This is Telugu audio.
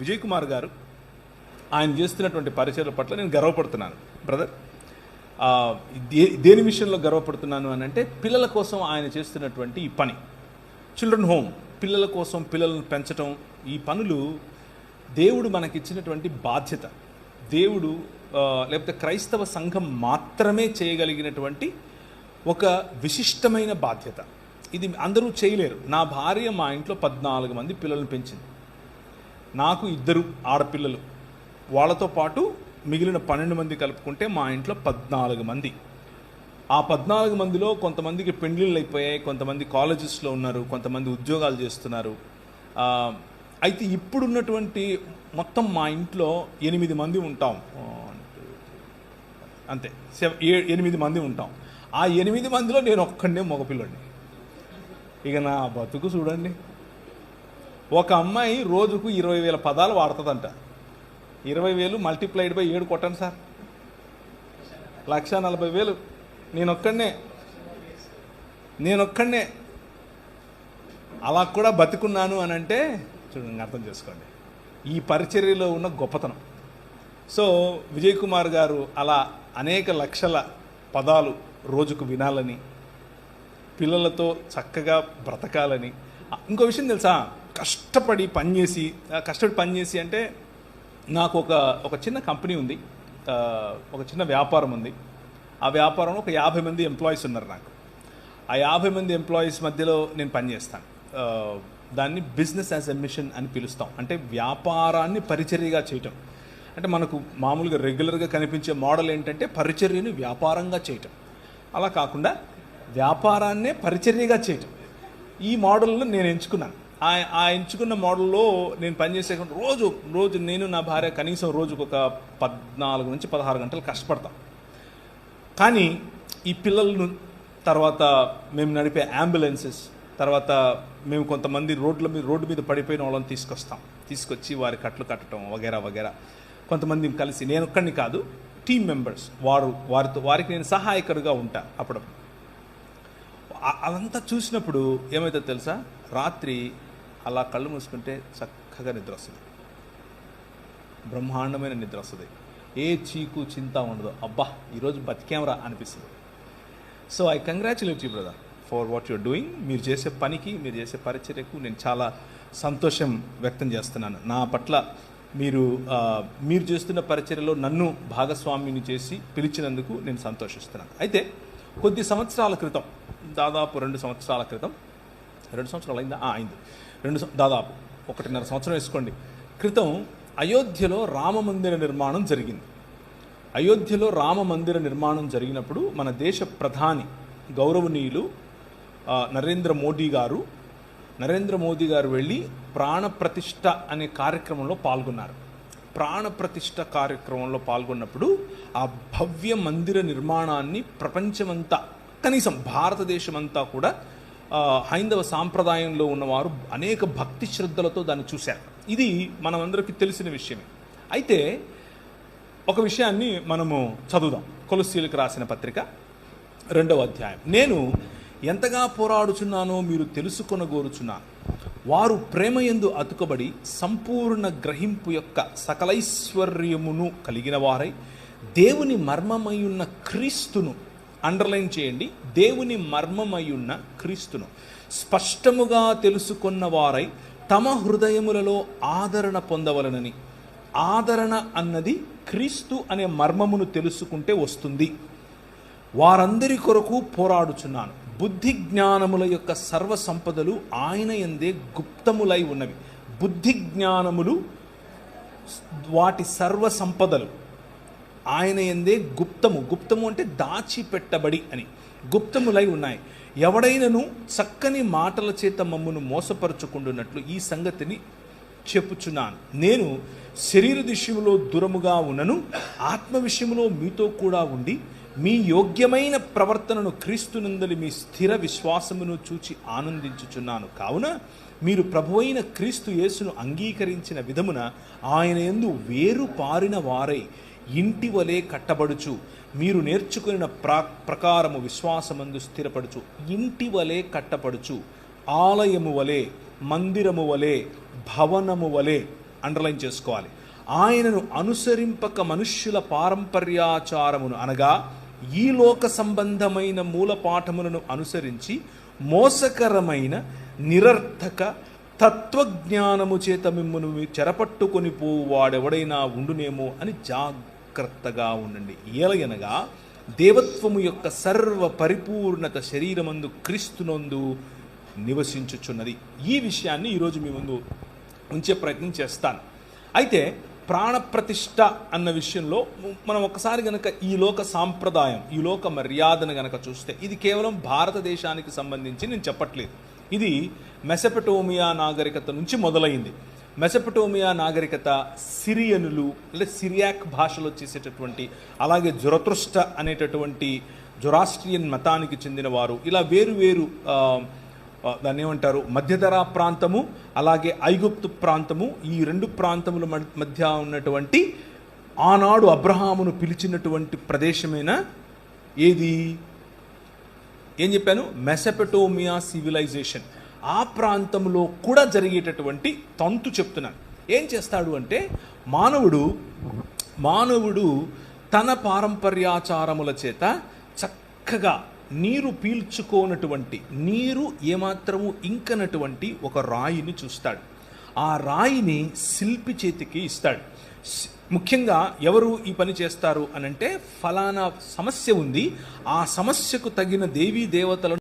విజయ్ కుమార్ గారు ఆయన చేస్తున్నటువంటి పరిచయాల పట్ల నేను గర్వపడుతున్నాను. బ్రదర్ దేని విషయంలో గర్వపడుతున్నాను అని అంటే పిల్లల కోసం ఆయన చేస్తున్నటువంటి ఈ పని. చిల్డ్రన్ హోమ్ పిల్లల కోసం పిల్లలను పెంచడం ఈ పనులు దేవుడు మనకిచ్చినటువంటి బాధ్యత. దేవుడు లేకపోతే క్రైస్తవ సంఘం మాత్రమే చేయగలిగినటువంటి ఒక విశిష్టమైన బాధ్యత. ఇది అందరూ చేయలేరు. నా భార్య మా ఇంట్లో పద్నాలుగు మంది పిల్లలను పెంచింది. నాకు ఇద్దరు ఆడపిల్లలు. వాళ్ళతో పాటు మిగిలిన పన్నెండు మంది కలుపుకుంటే మా ఇంట్లో పద్నాలుగు మంది. ఆ పద్నాలుగు మందిలో కొంతమందికి పెండ్లిళ్ళు అయిపోయాయి కొంతమంది కాలేజెస్లో ఉన్నారు కొంతమంది ఉద్యోగాలు చేస్తున్నారు. అయితే ఇప్పుడున్నటువంటి మొత్తం మా ఇంట్లో ఎనిమిది మంది ఉంటాం. అంతే. సెవ ఏ- ఎనిమిది మంది ఉంటాం. ఆ ఎనిమిది మందిలో నేను ఒక్కడే మగపిల్లండి ఇక నా బతుకు చూడండి. ఒక అమ్మాయి రోజుకు ఇరవై వేల పదాలు వాడుతుందంట. ఇరవై వేలు మల్టిప్లైడ్ బై ఏడు కొట్టండి సార్. లక్ష నలభై వేలు. నేనొక్కడనే. నేనొక్కడనే. అలా కూడా బతుకున్నాను అని అంటే చూడండి అర్థం చేసుకోండి. ఈ పరిచర్యలో ఉన్న గొప్పతనం. సో విజయ్ కుమార్ గారు అలా అనేక లక్షల పదాలు రోజుకు వినాలని పిల్లలతో చక్కగా బ్రతకాలని. ఇంకో విషయం తెలుసా? కష్టపడి పనిచేసి కష్టపడి పనిచేసి అంటే నాకు ఒక ఒక చిన్న కంపెనీ ఉంది. ఒక చిన్న వ్యాపారం ఉంది. ఆ వ్యాపారంలో ఒక యాభై మంది ఎంప్లాయీస్ ఉన్నారు నాకు. ఆ యాభై మంది ఎంప్లాయీస్ మధ్యలో నేను పనిచేస్తాను. దాన్ని బిజినెస్ యాజ్ ఎ మిషన్ అని పిలుస్తాం. అంటే వ్యాపారాన్ని పరిచర్యగా చేయటం. అంటే మనకు మామూలుగా రెగ్యులర్గా కనిపించే మోడల్ ఏంటంటే పరిచర్యని వ్యాపారంగా చేయటం. అలా కాకుండా వ్యాపారాన్నే పరిచర్యగా చేయటం. ఈ మోడల్ను నేను ఎంచుకున్నాను. ఆ ఎంచుకున్న మోడల్లో నేను పనిచేసే రోజు రోజు నేను నా భార్య కనీసం రోజుకు ఒక పద్నాలుగు నుంచి పదహారు గంటలు కష్టపడతాం. కానీ ఈ పిల్లలను తర్వాత మేము నడిపే అంబులెన్సెస్ తర్వాత మేము కొంతమంది రోడ్ల మీద రోడ్డు మీద పడిపోయిన వాళ్ళని తీసుకొస్తాం. తీసుకొచ్చి వారి కట్లు కట్టడం వగేరా వగేరా. కొంతమంది కలిసి నేను ఒక్కడిని కాదు టీం మెంబర్స్ వారు వారితో వారికి నేను సహాయకుడిగా ఉంటా అప్పుడప్పుడు. అదంతా చూసినప్పుడు ఏమవుతుందో తెలుసా? రాత్రి అలా కళ్ళు మూసుకుంటే చక్కగా నిద్ర వస్తుంది. బ్రహ్మాండమైన నిద్ర వస్తుంది. ఏ చీకు చింత ఉండదు. అబ్బా ఈరోజు బతికేమరా అనిపిస్తుంది. So I congratulate you brother for what you're doing మీరు చేసే పనికి మీరు చేసే పరిచర్యకు నేను చాలా సంతోషం వ్యక్తం చేస్తున్నాను. నా పట్ల మీరు మీరు చేస్తున్న పరిచర్యలో నన్ను భాగస్వామిని చేసి పిలిచినందుకు నేను సంతోషిస్తున్నాను. అయితే కొద్ది సంవత్సరాల క్రితం దాదాపు రెండు సంవత్సరాల క్రితం రెండు సంవత్సరాలు అయిందా? అయింది. రెండు దాదాపు ఒకటిన్నర సంవత్సరం వేసుకోండి. క్రితం అయోధ్యలో రామ మందిర నిర్మాణం జరిగింది. అయోధ్యలో రామ మందిర నిర్మాణం జరిగినప్పుడు మన దేశ ప్రధాని గౌరవనీయులు నరేంద్ర మోడీ గారు నరేంద్ర మోదీ గారు వెళ్ళి ప్రాణప్రతిష్ఠ అనే కార్యక్రమంలో పాల్గొన్నారు. ప్రాణప్రతిష్ఠ కార్యక్రమంలో పాల్గొన్నప్పుడు ఆ భవ్య మందిర నిర్మాణాన్ని ప్రపంచమంతా కనీసం భారతదేశమంతా కూడా హైందవ సాంప్రదాయంలో ఉన్నవారు అనేక భక్తి శ్రద్ధలతో దాన్ని చూశారు. ఇది మనమందరికీ తెలిసిన విషయమే. అయితే ఒక విషయాన్ని మనము చదువుదాం. కొలసీలకు రాసిన పత్రిక రెండవ అధ్యాయం. నేను ఎంతగా పోరాడుచున్నానో మీరు తెలుసుకొనగోరుచున్నాను. వారు ప్రేమయందు అతుకబడి సంపూర్ణ గ్రహింపు యొక్క సకలైశ్వర్యమును కలిగిన వారై దేవుని మర్మమయ్యున్న క్రీస్తును అండర్లైన్ చేయండి. దేవుని మర్మమయ్యున్న క్రీస్తును. స్పష్టముగా తెలుసుకున్న వారై తమ హృదయములలో ఆదరణ పొందవలనని. ఆదరణ అన్నది క్రీస్తు అనే మర్మమును తెలుసుకుంటే వస్తుంది. వారందరి కొరకు పోరాడుచున్నాను. బుద్ధి జ్ఞానముల యొక్క సర్వ సంపదలు ఆయన ఎందే గుప్తములై ఉన్నవి. బుద్ధి జ్ఞానములు వాటి సర్వ సంపదలు. ఆయన ఎందే గుప్తము. గుప్తము అంటే దాచిపెట్టబడి అని. గుప్తములై ఉన్నాయి. ఎవడైనను చక్కని మాటల చేత మమ్మను మోసపరుచుకుంటున్నట్లు ఈ సంగతిని చెప్పుచున్నాను. నేను శరీర విషయంలో దూరముగా ఉన్నను ఆత్మ విషయంలో మీతో కూడా ఉండి మీ యోగ్యమైన ప్రవర్తనను క్రీస్తునందలి మీ స్థిర విశ్వాసమును చూచి ఆనందించుచున్నాను. కావున మీరు ప్రభువైన క్రీస్తు యేసును అంగీకరించిన విధమున ఆయన ఎందు వేరు పారిన వారై ఇంటి వలె కట్టబడుచు. మీరు నేర్చుకున్న ప్రా ప్రకారము విశ్వాసమందు స్థిరపడుచు. ఇంటి వలె కట్టపడుచు ఆలయము వలె మందిరము వలె భవనము వలె అండర్లైన్ చేసుకోవాలి. ఆయనను అనుసరింపక మనుష్యుల పారంపర్యాచారమును అనగా ఈ లోక సంబంధమైన మూల పాఠములను అనుసరించి మోసకరమైన నిరర్థక తత్వజ్ఞానము చేత మిమ్మను చెరపట్టుకొని పోవాడెవడైనా ఉండునేమో అని జాగ్రత్తగా ఉండండి. ఏలయనగా దేవత్వము యొక్క సర్వ పరిపూర్ణత శరీరమందు క్రీస్తునందు నివసించుచున్నది. ఈ విషయాన్ని ఈరోజు మీ ముందు ఉంచే ప్రయత్నం చేస్తాను. అయితే ప్రాణప్రతిష్ట అన్న విషయంలో మనం ఒకసారి గనక ఈ లోక సాంప్రదాయం ఈ లోక మర్యాదను గనక చూస్తే ఇది కేవలం భారతదేశానికి సంబంధించి నేను చెప్పట్లేదు. ఇది మెసపటోమియా నాగరికత నుంచి మొదలైంది. మెసపటోమియా నాగరికత సిరియనులు అంటే సిరియాక్ భాషలో చేసేటటువంటి అలాగే జురతృష్ట అనేటటువంటి జొరాస్ట్రియన్ మతానికి చెందిన వారు ఇలా వేరు వేరు దాన్ని ఏమంటారు? మధ్యధరా ప్రాంతము అలాగే ఐగుప్తు ప్రాంతము ఈ రెండు ప్రాంతముల మధ్య ఉన్నటువంటి ఆనాడు అబ్రహామును పిలిచినటువంటి ప్రదేశమైన ఏది? ఏం చెప్పాను? Mesopotamia civilization. ఆ ప్రాంతంలో కూడా జరిగేటటువంటి తంతు చెప్తున్నాను. ఏం చేస్తాడు అంటే మానవుడు మానవుడు తన పారంపర్యాచారముల చేత చక్కగా నీరు పీల్చుకోనటువంటి నీరు ఏమాత్రము ఇంకనటువంటి ఒక రాయిని చూస్తాడు. ఆ రాయిని శిల్పి చేతికి ఇస్తాడు. ముఖ్యంగా ఎవరు ఈ పని చేస్తారు అనంటే ఫలానా సమస్య ఉంది ఆ సమస్యకు తగిన దేవీ దేవతలను